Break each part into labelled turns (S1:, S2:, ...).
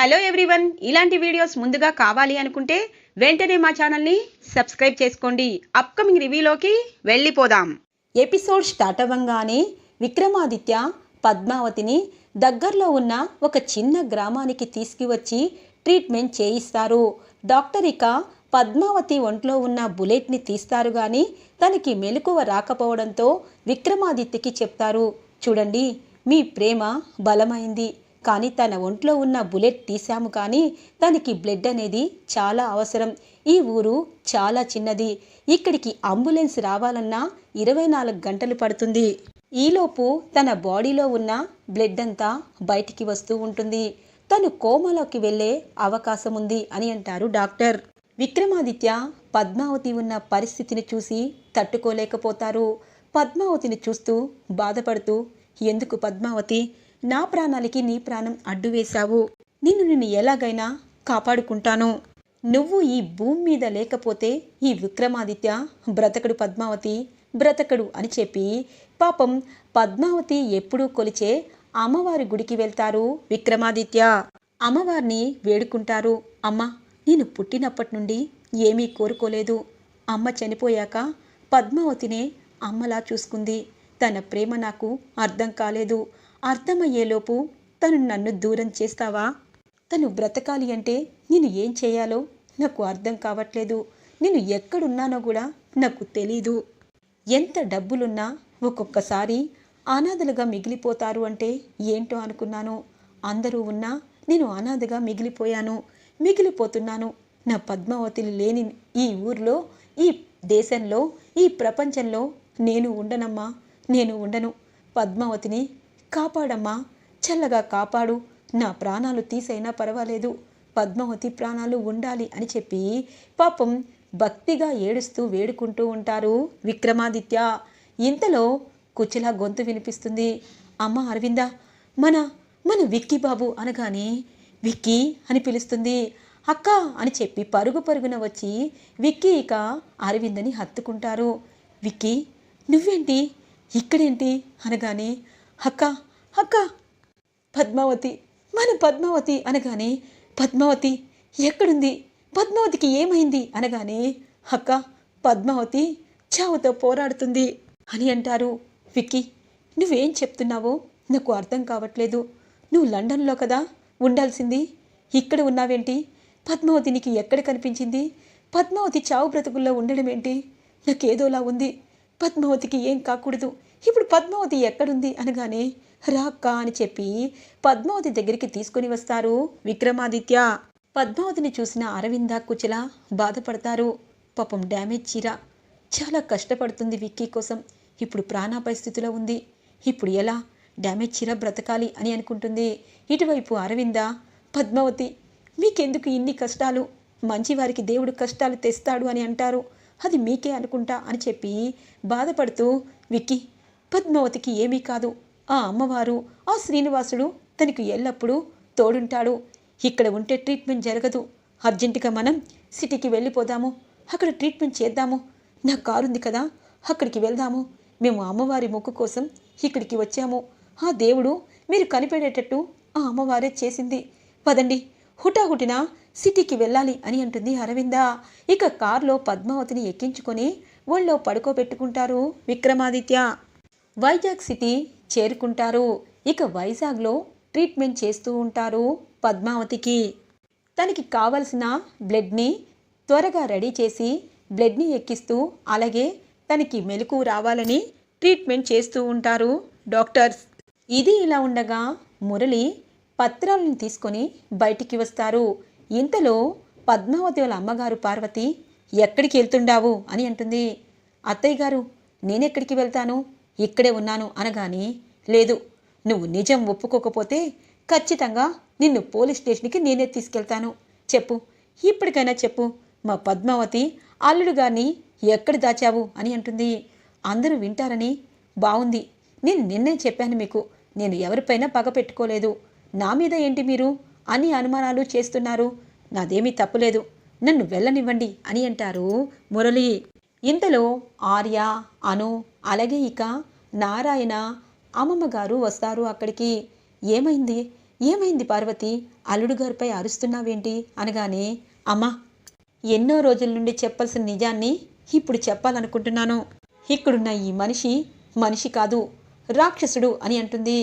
S1: Hello everyone. ఇలాంటి videos ముందుగా కావాలి అనుకుంటే వెంటనే మా ఛానల్ని సబ్స్క్రైబ్ చేసుకోండి. అప్కమింగ్ రివ్యూలోకి వెళ్ళిపోదాం. ఎపిసోడ్ స్టార్ట్ అవ్వంగానే విక్రమాదిత్య పద్మావతిని దగ్గరలో ఉన్న ఒక చిన్న గ్రామానికి తీసుకువచ్చి ట్రీట్మెంట్ చేయిస్తారు. డాక్టర్ ఇక పద్మావతి ఒంట్లో ఉన్న బుల్లెట్ని తీస్తారు కానీ తనకి మెలకువ రాకపోవడంతో విక్రమాదిత్యకి చెప్తారు చూడండి మీ ప్రేమ బలమైంది. కానీ తన ఒంట్లో ఉన్న బుల్లెట్ తీశాము కానీ తనకి బ్లడ్ అనేది చాలా అవసరం. ఈ ఊరు చాలా చిన్నది. ఇక్కడికి అంబులెన్స్ రావాలన్నా ఇరవై నాలుగు గంటలు పడుతుంది. ఈలోపు తన బాడీలో ఉన్న బ్లడ్ అంతా బయటికి వస్తూ ఉంటుంది. తను కోమలోకి వెళ్ళే అవకాశం ఉంది అని అంటారు డాక్టర్. విక్రమాదిత్య పద్మావతి ఉన్న పరిస్థితిని చూసి తట్టుకోలేకపోతారు. పద్మావతిని చూస్తూ బాధపడుతూ ఎందుకు పద్మావతి? నా ప్రాణాలకి నీ ప్రాణం అడ్డు వేశావు. నిన్ను నిన్ను ఎలాగైనా కాపాడుకుంటాను. నువ్వు ఈ భూమి మీద లేకపోతే ఈ విక్రమాదిత్య బ్రతకడు పద్మావతి బ్రతకడు అని చెప్పి పాపం పద్మావతి ఎప్పుడూ కొలిచే అమ్మవారి గుడికి వెళ్తారు విక్రమాదిత్య. అమ్మవారిని వేడుకుంటారు. అమ్మ నేను పుట్టినప్పటి నుండి ఏమీ కోరుకోలేదు. అమ్మ చనిపోయాక పద్మావతినే అమ్మలా చూసుకుంది. తన ప్రేమ నాకు అర్థం కాలేదు. అర్థమయ్యేలోపు తను నన్ను దూరం చేస్తావా? తను బ్రతకాలి అంటే నేను ఏం చేయాలో నాకు అర్థం కావట్లేదు. నేను ఎక్కడున్నానో కూడా నాకు తెలీదు. ఎంత డబ్బులున్నా ఒక్కొక్కసారి అనాథలుగా మిగిలిపోతారు అంటే ఏంటో అనుకున్నాను. అందరూ ఉన్నా నేను అనాథగా మిగిలిపోయాను. మిగిలిపోతున్నాను. నా పద్మావతిని లేని ఈ ఊర్లో ఈ దేశంలో ఈ ప్రపంచంలో నేను ఉండనమ్మా. నేను ఉండను. పద్మావతిని కాపాడమ్మా చల్లగా కాపాడు. నా ప్రాణాలు తీసైనా పర్వాలేదు. పద్మావతి ప్రాణాలు ఉండాలి అని చెప్పి పాపం భక్తిగా ఏడుస్తూ వేడుకుంటూ ఉంటారు విక్రమాదిత్య. ఇంతలో కుచిల గొంతు వినిపిస్తుంది. అమ్మ అరవింద మన మన విక్కీ బాబు అనగానే విక్కీ అని పిలుస్తుంది. అక్క అని చెప్పి పరుగు పరుగున వచ్చి విక్కీ ఇక అరవిందని హత్తుకుంటారు. విక్కీ నువ్వేంటి? ఇక్కడేంటి? అనగానే అక్క అక్క. పద్మావతి మన పద్మావతి అనగానే పద్మావతి ఎక్కడుంది? పద్మావతికి ఏమైంది? అనగానే అక్క పద్మావతి చావుతో పోరాడుతుంది అని అంటారు విక్కీ. నువ్వేం చెప్తున్నావో నాకు అర్థం కావట్లేదు. నువ్వు లండన్లో కదా? ఉండాల్సింది. ఇక్కడ ఉన్నావేంటి? పద్మావతి నీకు ఎక్కడ కనిపించింది? పద్మావతి చావు బ్రతుకుల్లో ఉండడం ఏంటి నాకేదోలా ఉంది. పద్మావతికి ఏం కాకూడదు. ఇప్పుడు పద్మావతి ఎక్కడుంది అనగానే రాక్క అని చెప్పి పద్మావతి దగ్గరికి తీసుకుని వస్తారు విక్రమాదిత్య. పద్మావతిని చూసిన అరవింద కుచల బాధపడతారు. పాపం డ్యామేజ్ చీర. చాలా కష్టపడుతుంది విక్కీ కోసం. ఇప్పుడు ప్రాణాపై స్థితిలో ఉంది. ఇప్పుడు ఎలా డ్యామేజ్ చీర బ్రతకాలి అని అనుకుంటుంది. ఇటువైపు అరవింద పద్మావతి మీకెందుకు ఇన్ని కష్టాలు? మంచివారికి దేవుడు కష్టాలు తెస్తాడు అని అంటారు. అది మీకే అనుకుంటా అని చెప్పి బాధపడుతూ విక్కీ పద్మావతికి ఏమీ కాదు. ఆ అమ్మవారు ఆ శ్రీనివాసుడు తనకు ఎల్లప్పుడూ తోడుంటాడు. ఇక్కడ ఉంటే ట్రీట్మెంట్ జరగదు. అర్జెంటుగా మనం సిటీకి వెళ్ళిపోదాము. అక్కడ ట్రీట్మెంట్ చేద్దాము. నా కారుంది కదా అక్కడికి వెళ్దాము. మేము అమ్మవారి మొక్కు కోసం ఇక్కడికి వచ్చాము. ఆ దేవుడు మీరు కనిపెడేటట్టు ఆ అమ్మవారే చేసింది. పదండి హుటాహుటిన సిటీకి వెళ్ళాలి అని అంటుంది అరవింద. ఇక కారులో పద్మావతిని ఎక్కించుకొని ఒళ్ళో పడుకోబెట్టుకుంటారు విక్రమాదిత్య. వైజాగ్ సిటీ చేరుకుంటారు. ఇక వైజాగ్లో ట్రీట్మెంట్ చేస్తూ ఉంటారు పద్మావతికి. తనకి కావలసిన బ్లడ్ని త్వరగా రెడీ చేసి బ్లడ్ని ఎక్కిస్తూ అలాగే తనకి మెలకు రావాలని ట్రీట్మెంట్ చేస్తూ ఉంటారు డాక్టర్స్. ఇది ఇలా ఉండగా మురళి పత్రాలను తీసుకొని బయటికి వస్తారు. ఇంతలో పద్మావతి వాళ్ళ అమ్మగారు పార్వతి ఎక్కడికి వెళ్తుండావు? అని అంటుంది. అత్తయ్య గారు నేనెక్కడికి వెళ్తాను? ఇక్కడే ఉన్నాను అనగాని లేదు నువ్వు నిజం ఒప్పుకోకపోతే ఖచ్చితంగా నిన్ను పోలీస్ స్టేషన్కి నేనే తీసుకెళ్తాను. చెప్పు ఇప్పటికైనా చెప్పు మా పద్మావతి అల్లుడు గారిని ఎక్కడ దాచావు అని అంటుంది. అందరూ వింటారని బాగుంది నేను నిన్నే చెప్పాను మీకు నేను ఎవరిపైనా పగ పెట్టుకోలేదు. నా మీద ఏంటి మీరు అన్ని అనుమానాలు చేస్తున్నారు? నాదేమీ తప్పులేదు. నన్ను వెళ్ళనివ్వండి అని అంటారు మురళి. ఇంతలో ఆర్య అను అలాగే ఇక నారాయణ అమ్మమ్మ గారు వస్తారు అక్కడికి. ఏమైంది? ఏమైంది పార్వతి? అల్లుడు గారిపై అరుస్తున్నావేంటి? అనగానే అమ్మా ఎన్నో రోజుల నుండి చెప్పాల్సిన నిజాన్ని ఇప్పుడు చెప్పాలనుకుంటున్నాను. ఇక్కడున్న ఈ మనిషి మనిషి కాదు రాక్షసుడు అని అంటుంది.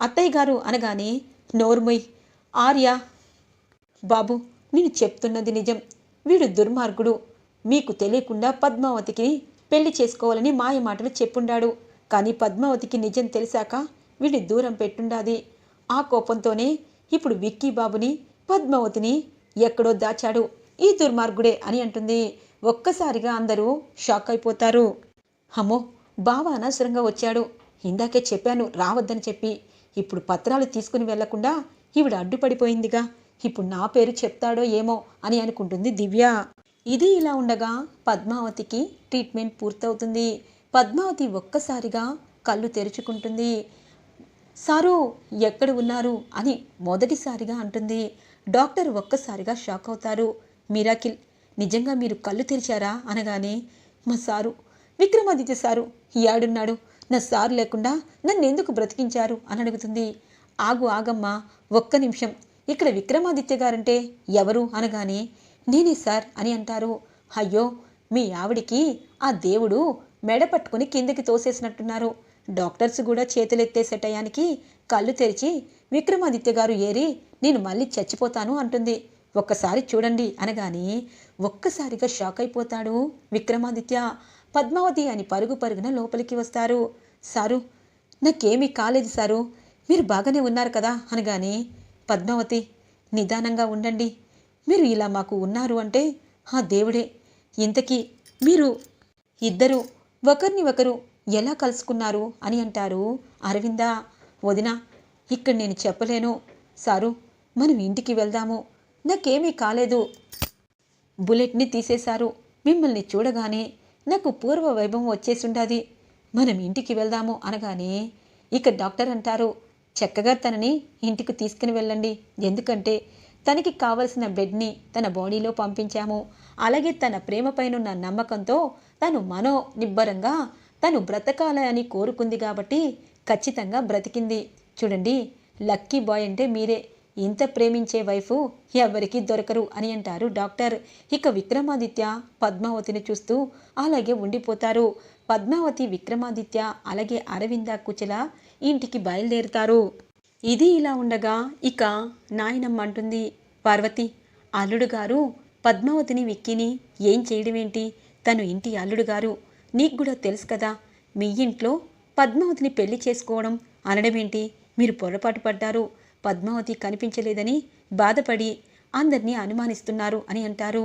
S1: అత్తయ్య గారు అనగానే నోర్మొయ్ ఆర్య బాబు నేను చెప్తున్నది నిజం. వీడు దుర్మార్గుడు. మీకు తెలియకుండా పద్మావతికి పెళ్ళి చేసుకోవాలని మాయ మాటలు చెప్పుండాడు. కానీ పద్మావతికి నిజం తెలిసాక వీడిని దూరం పెట్టుండాది. ఆ కోపంతోనే ఇప్పుడు విక్కీ బాబుని పద్మావతిని ఎక్కడో దాచాడు. ఈ దుర్మార్గుడే అని అంటుంది. ఒక్కసారిగా అందరూ షాక్ అయిపోతారు. అమ్మో బావ అనవసరంగా వచ్చాడు. ఇందాకే చెప్పాను రావద్దని చెప్పి. ఇప్పుడు పత్రాలు తీసుకుని వెళ్ళకుండా ఈవిడ అడ్డుపడిపోయిందిగా. ఇప్పుడు నా పేరు చెప్తాడో ఏమో అని అనుకుంటుంది దివ్య. ఇది ఇలా ఉండగా పద్మావతికి ట్రీట్మెంట్ పూర్తవుతుంది. పద్మావతి ఒక్కసారిగా కళ్ళు తెరుచుకుంటుంది. సారు ఎక్కడ ఉన్నారు? అని మొదటిసారిగా అంటుంది. డాక్టర్ ఒక్కసారిగా షాక్ అవుతారు. మిరాకిల్ నిజంగా మీరు కళ్ళు తెరిచారా? అనగానే మా సారు విక్రమాదిత్య సారు యాడున్నాడు నా సారు లేకుండా నన్ను ఎందుకు బ్రతికించారు? అని అడుగుతుంది. ఆగు ఆగమ్మా ఒక్క నిమిషం. ఇక్కడ విక్రమాదిత్య గారంటే ఎవరు? అనగానే నేనే సార్ అని అంటారు. అయ్యో మీ ఆవిడికి ఆ దేవుడు మెడ పట్టుకుని కిందకి తోసేసినట్టున్నారు. డాక్టర్స్ కూడా చేతులెత్తేసే టయానికి కళ్ళు తెరిచి విక్రమాదిత్య గారు ఏరి నేను మళ్ళీ చచ్చిపోతాను అంటుంది. ఒక్కసారి చూడండి అనగానే ఒక్కసారిగా షాక్ అయిపోతాడు విక్రమాదిత్య. పద్మావతి అని పరుగు పరుగున లోపలికి వస్తారు. సారు నాకేమీ కాలేదు సారు. మీరు బాగానే ఉన్నారు కదా అనగానే పద్మావతి నిదానంగా ఉండండి. మీరు ఇలా మాకు ఉన్నారు అంటే ఆ దేవుడే ఇంతకీ మీరు ఇద్దరు ఒకరిని ఒకరు ఎలా కలుసుకున్నారు అని అంటారు. అరవిందా వదిన ఇక్కడ నేను చెప్పలేను. సారు మనం ఇంటికి వెళ్దాము. నాకేమీ కాలేదు. బుల్లెట్ని తీసేశారు. మిమ్మల్ని చూడగానే నాకు పూర్వ వైభవం వచ్చేసుండాది. మనం ఇంటికి వెళ్దాము అనగానే ఇక డాక్టర్ అంటారు చక్కగా తనని ఇంటికి తీసుకుని వెళ్ళండి. ఎందుకంటే తనకి కావలసిన బెడ్ని తన బాడీలో పంపించాము. అలాగే తన ప్రేమపైనున్న నమ్మకంతో తను మనో నిబ్బరంగా తను బ్రతకాలని కోరుకుంది కాబట్టి ఖచ్చితంగా బ్రతికింది. చూడండి లక్కీ బాయ్ అంటే మీరే. ఇంత ప్రేమించే వైఫ్ ఎవరికి దొరకరు అని అంటారు డాక్టర్. ఇక విక్రమాదిత్య పద్మావతిని చూస్తూ అలాగే ఉండిపోతారు. పద్మావతి విక్రమాదిత్య అలాగే అరవింద కుచల ఇంటికి బయలుదేరుతారు. ఇది ఇలా ఉండగా ఇక నాయనమ్మ అంటుంది పార్వతి అల్లుడు గారు పద్మావతిని విక్కిని ఏం చేయడమేంటి? తను ఇంటి అల్లుడు గారు నీకు కూడా తెలుసు కదా మీ ఇంట్లో పద్మావతిని పెళ్ళి చేసుకోవడం అనడమేంటి? మీరు పొరపాటు పడ్డారు. పద్మావతి కనిపించలేదని బాధపడి అందరినీ అనుమానిస్తున్నారు అని అంటారు.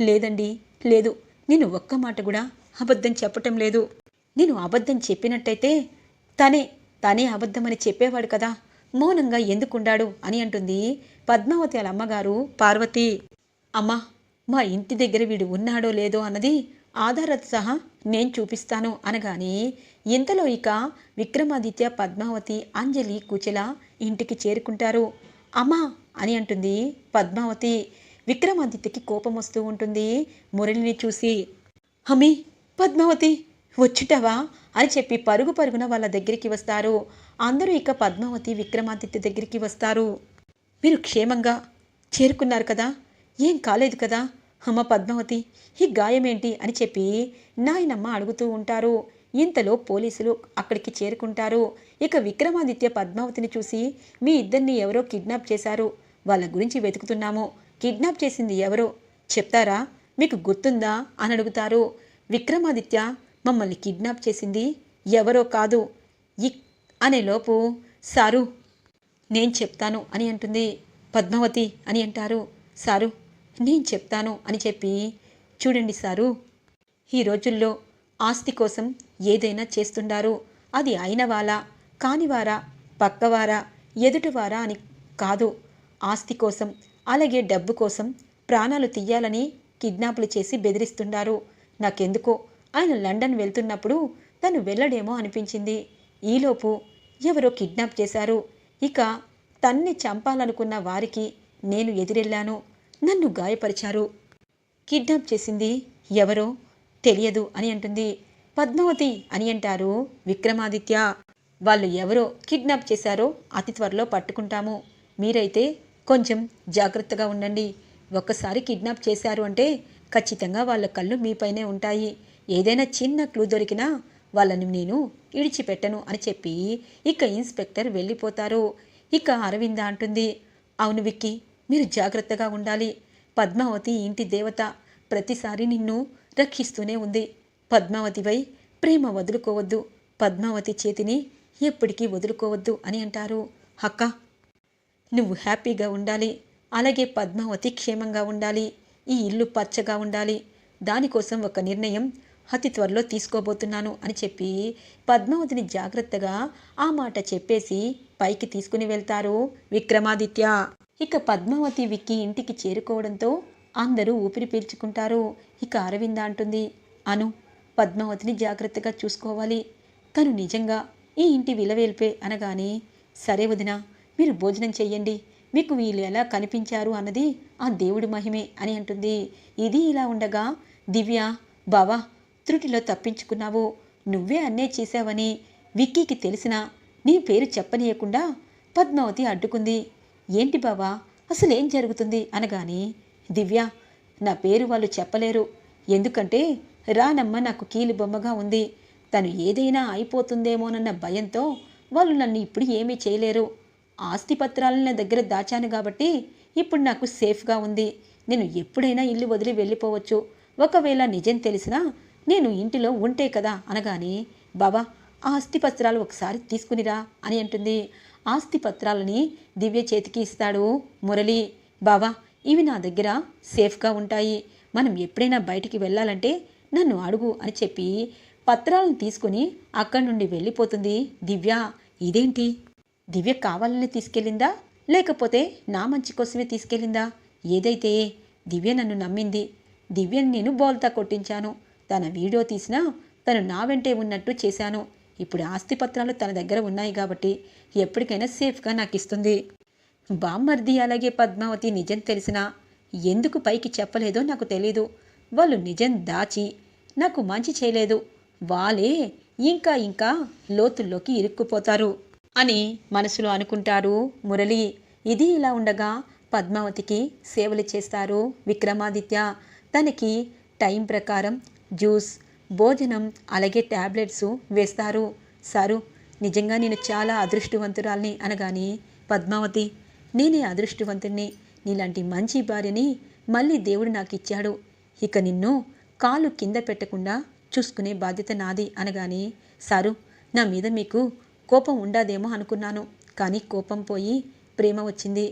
S1: లేదండి లేదు. నేను ఒక్క మాట కూడా అబద్ధం చెప్పటం లేదు. నేను అబద్ధం చెప్పినట్టయితే తనే తనే అబద్ధమని చెప్పేవాడు కదా. మౌనంగా ఎందుకుండాడు అని అంటుంది పద్మావతి వాళ్ళ అమ్మగారు పార్వతి. అమ్మా మా ఇంటి దగ్గర వీడు ఉన్నాడో లేదో అన్నది ఆధారత సహా నేను చూపిస్తాను అనగానే ఇంతలో ఇక విక్రమాదిత్య పద్మావతి అంజలి కుచెల ఇంటికి చేరుకుంటారు. అమ్మా అని అంటుంది పద్మావతి. విక్రమాదిత్యకి కోపం వస్తూ ఉంటుంది మురళిని చూసి. హమి పద్మావతి! వచ్చుటవా అని చెప్పి పరుగు పరుగున వాళ్ళ దగ్గరికి వస్తారు. అందరూ ఇక పద్మావతి విక్రమాదిత్య దగ్గరికి వస్తారు. మీరు క్షేమంగా చేరుకున్నారు కదా? ఏం కాలేదు కదా? అమ్మ పద్మావతి ఈ గాయమేంటి అని చెప్పి నాయనమ్మ అడుగుతూ ఉంటారు. ఇంతలో పోలీసులు అక్కడికి చేరుకుంటారు. ఇక విక్రమాదిత్య పద్మావతిని చూసి మీ ఇద్దరిని ఎవరో కిడ్నాప్ చేశారు. వాళ్ళ గురించి వెతుకుతున్నాము. కిడ్నాప్ చేసింది ఎవరో? చెప్తారా? మీకు గుర్తుందా? అని అడుగుతారు. విక్రమాదిత్య మమ్మల్ని కిడ్నాప్ చేసింది ఎవరో కాదు. ఇక్ అనేలోపు సారు నేను చెప్తాను అని అంటుంది. పద్మావతి అని అంటారు. సారు నేను చెప్తాను అని చెప్పి చూడండి సారు. ఈ రోజుల్లో ఆస్తి కోసం ఏదైనా చేస్తుండారు. అది అయినవారా కానివారా పక్కవారా ఎదుటివారా అని కాదు. ఆస్తి కోసం అలాగే డబ్బు కోసం ప్రాణాలు తీయాలని కిడ్నాపులు చేసి బెదిరిస్తుండారు. నాకెందుకో ఆయన లండన్ వెళ్తున్నప్పుడు తను వెళ్ళడేమో అనిపించింది. ఈలోపు ఎవరో కిడ్నాప్ చేశారు. ఇక తన్ని చంపాలనుకున్న వారికి నేను ఎదురెళ్ళాను. నన్ను గాయపరిచారు. కిడ్నాప్ చేసింది ఎవరో తెలియదు అని అంటుంది. పద్మావతి అని అంటారు విక్రమాదిత్య. వాళ్ళు ఎవరో కిడ్నాప్ చేశారో అతి త్వరలో పట్టుకుంటాము. మీరైతే కొంచెం జాగ్రత్తగా ఉండండి. ఒక్కసారి కిడ్నాప్ చేశారు అంటే ఖచ్చితంగా వాళ్ళ కళ్ళు మీపైనే ఉంటాయి. ఏదైనా చిన్న క్లూ దొరికినా వాళ్ళని నేను ఇడిచిపెట్టను అని చెప్పి ఇక ఇన్స్పెక్టర్ వెళ్ళిపోతారు. ఇక అరవింద అంటుంది అవును విక్కీ మీరు జాగ్రత్తగా ఉండాలి. పద్మావతి ఇంటి దేవత. ప్రతిసారి నిన్ను రక్షిస్తూనే ఉంది. పద్మావతిపై ప్రేమ వదులుకోవద్దు. పద్మావతి చేతిని ఎప్పటికీ వదులుకోవద్దు అని అంటారు. అక్క నువ్వు హ్యాపీగా ఉండాలి. అలాగే పద్మావతి క్షేమంగా ఉండాలి. ఈ ఇల్లు పచ్చగా ఉండాలి. దానికోసం ఒక నిర్ణయం అతి త్వరలో తీసుకోబోతున్నాను అని చెప్పి పద్మావతిని జాగ్రత్తగా ఆ మాట చెప్పేసి పైకి తీసుకుని వెళ్తారు విక్రమాదిత్య. ఇక పద్మావతి విక్కి ఇంటికి చేరుకోవడంతో అందరూ ఊపిరి పీల్చుకుంటారు. ఇక అరవింద అంటుంది అను పద్మావతిని జాగ్రత్తగా చూసుకోవాలి. తను నిజంగా ఈ ఇంటి విలవేల్పే అనగానే సరే వదినా మీరు భోజనం చెయ్యండి. మీకు వీళ్ళు ఎలా కనిపించారు అన్నది ఆ దేవుడి మహిమే అని అంటుంది. ఇది ఇలా ఉండగా దివ్య బావా త్రుటిలో తప్పించుకున్నావు. నువ్వే అన్నే చేశావని విక్కీకి తెలిసినా నీ పేరు చెప్పనీయకుండా పద్మావతి అడ్డుకుంది. ఏంటి బావా అసలేం జరుగుతుంది? అనగాని దివ్య నా పేరు వాళ్ళు చెప్పలేరు. ఎందుకంటే రానమ్మ నాకు కీలు బొమ్మగా ఉంది. తను ఏదైనా అయిపోతుందేమోనన్న భయంతో వాళ్ళు నన్ను ఇప్పుడు ఏమీ చేయలేరు. ఆస్తి పత్రాలను నా దగ్గర దాచాను కాబట్టి ఇప్పుడు నాకు సేఫ్గా ఉంది. నేను ఎప్పుడైనా ఇల్లు వదిలి వెళ్ళిపోవచ్చు. ఒకవేళ నిజం తెలిసినా నేను ఇంటిలో ఉంటే కదా అనగానే బాబా ఆ ఆస్తి పత్రాలు ఒకసారి తీసుకునిరా అని అంటుంది. ఆస్తి పత్రాలని దివ్య చేతికి ఇస్తాడు మురళి. బావా ఇవి నా దగ్గర సేఫ్గా ఉంటాయి. మనం ఎప్పుడైనా బయటికి వెళ్ళాలంటే నన్ను అడుగు అని చెప్పి పత్రాలను తీసుకుని అక్కడి నుండి వెళ్ళిపోతుంది దివ్య. ఇదేంటి? దివ్య కావాలని తీసుకెళ్ళిందా? లేకపోతే నా మంచి కోసమే తీసుకెళ్ళిందా? ఏదైతే దివ్య నన్ను నమ్మింది దివ్యని నేను బోల్తా కొట్టించాను. తన వీడియో తీసినా తను నా వెంటే ఉన్నట్టు చేశాను. ఇప్పుడు ఆస్తి పత్రాలు తన దగ్గర ఉన్నాయి కాబట్టి ఎప్పటికైనా సేఫ్గా నాకు ఇస్తుంది. బామ్మర్ది అలాగే పద్మావతి నిజం తెలిసినా ఎందుకు పైకి చెప్పలేదో నాకు తెలీదు. వాళ్ళు నిజం దాచి నాకు మంచి చేయలేదు. వాళ్ళే ఇంకా ఇంకా లోతుల్లోకి ఇరుక్కుపోతారు అని మనసులో అనుకుంటారు మురళి. ఇది ఇలా ఉండగా పద్మావతికి సేవలు చేస్తారు విక్రమాదిత్య. తనకి టైం ప్రకారం జ్యూస్ భోజనం అలాగే ట్యాబ్లెట్స్ వేస్తారు. సారు నిజంగా నేను చాలా అదృష్టవంతురాల్ని అనగాని పద్మావతి నేనే అదృష్టవంతుణ్ణి. నీలాంటి మంచి భార్యని మళ్ళీ దేవుడు నాకు ఇచ్చాడు ఇక నిన్ను కాలు కింద పెట్టకుండా చూసుకునే బాధ్యత నాది అనగాని సారు నా మీద మీకు కోపం ఉండదేమో అనుకున్నాను. కానీ కోపం పోయి ప్రేమ వచ్చింది.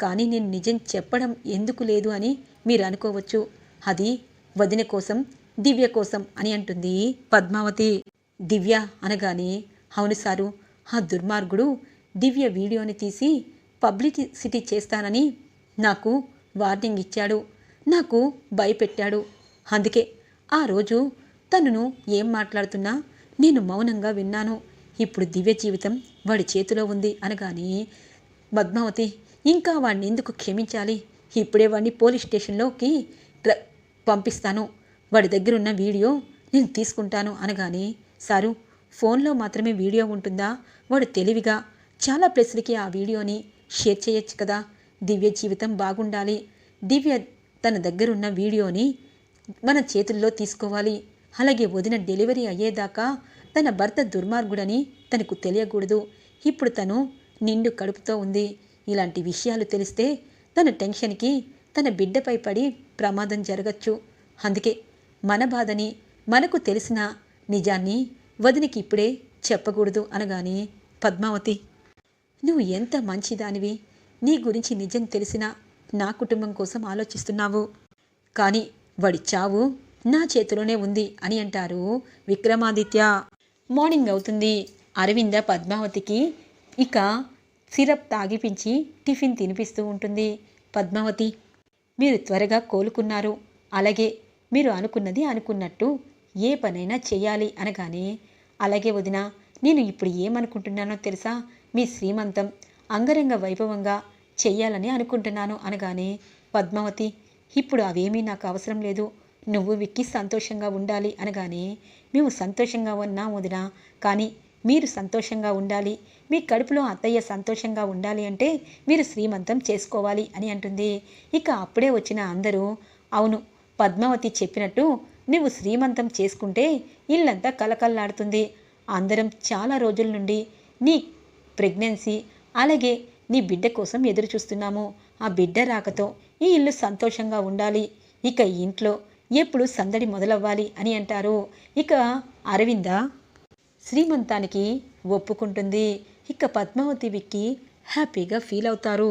S1: కానీ నేను నిజం చెప్పడం ఎందుకు లేదు అని మీరు అనుకోవచ్చు. అది వదిన కోసం దివ్య కోసం అని అంటుంది పద్మావతి. దివ్య అనగానే అవును సారు ఆ దుర్మార్గుడు దివ్య వీడియోని తీసి పబ్లిసిటీ చేస్తానని నాకు వార్నింగ్ ఇచ్చాడు. నాకు భయపెట్టాడు. అందుకే ఆ రోజు తనను ఏం మాట్లాడుతున్నా నేను మౌనంగా విన్నాను. ఇప్పుడు దివ్య జీవితం వాడి చేతిలో ఉంది అనగానే పద్మావతి ఇంకా వాడిని ఎందుకు క్షమించాలి? ఇప్పుడే వాడిని పోలీస్ స్టేషన్లోకి పంపిస్తాను. వాడి దగ్గర ఉన్న వీడియో నేను తీసుకుంటాను అనగానే సారు ఫోన్లో మాత్రమే వీడియో ఉంటుందా? వాడు తెలివిగా చాలా ప్లేసులకి ఆ వీడియోని షేర్ చేయొచ్చు కదా. దివ్య జీవితం బాగుండాలి. దివ్య తన దగ్గరున్న వీడియోని మన చేతుల్లో తీసుకోవాలి. అలాగే వదిన డెలివరీ అయ్యేదాకా తన భర్త దుర్మార్గుడని తనకు తెలియకూడదు. ఇప్పుడు తను నిండు కడుపుతో ఉంది. ఇలాంటి విషయాలు తెలిస్తే తన టెన్షన్కి తన బిడ్డపై పడి ప్రమాదం జరగచ్చు. అందుకే మన బాధని మనకు తెలిసిన నిజాన్ని వదినికి ఇప్పుడే చెప్పకూడదు అనగానే పద్మావతి నువ్వు ఎంత మంచిదానివి? నీ గురించి నిజం తెలిసినా నా కుటుంబం కోసం ఆలోచిస్తున్నావు. కానీ వాడి చావు నా చేతిలోనే ఉంది అని అంటారు విక్రమాదిత్య. మార్నింగ్ అవుతుంది. అరవింద పద్మావతికి ఇక సిరప్ తాగిపించి టిఫిన్ తినిపిస్తూ ఉంటుంది. పద్మావతి మీరు త్వరగా కోలుకున్నారు. అలాగే మీరు అనుకున్నది అనుకున్నట్టు ఏ పనైనా చేయాలి అనగానే అలాగే వదిన నేను ఇప్పుడు ఏమనుకుంటున్నానో తెలుసా? మీ శ్రీమంతం అంగరంగ వైభవంగా చెయ్యాలని అనుకుంటున్నాను అనగానే పద్మావతి ఇప్పుడు అవేమీ నాకు అవసరం లేదు. నువ్వు విక్కి సంతోషంగా ఉండాలి అనగానే మేము సంతోషంగా ఉన్నాం వదిన కానీ మీరు సంతోషంగా ఉండాలి. మీ కడుపులో అత్తయ్య సంతోషంగా ఉండాలి అంటే మీరు శ్రీమంతం చేసుకోవాలి అని అంటుంది. ఇక అప్పుడే వచ్చిన అందరూ అవును పద్మావతి చెప్పినట్టు నువ్వు శ్రీమంతం చేసుకుంటే ఇల్లంతా కలకల్లాడుతుంది అందరం చాలా రోజుల నుండి నీ ప్రెగ్నెన్సీ అలాగే నీ బిడ్డ కోసం ఎదురు చూస్తున్నాము ఆ బిడ్డ రాకతో ఈ ఇల్లు సంతోషంగా ఉండాలి. ఇక ఇంట్లో ఎప్పుడు సందడి మొదలవ్వాలి అని అంటారు. ఇక అరవింద శ్రీమంతానికి ఒప్పుకుంటుంది. ఇక పద్మావతి విక్కి హ్యాపీగా ఫీల్ అవుతారు.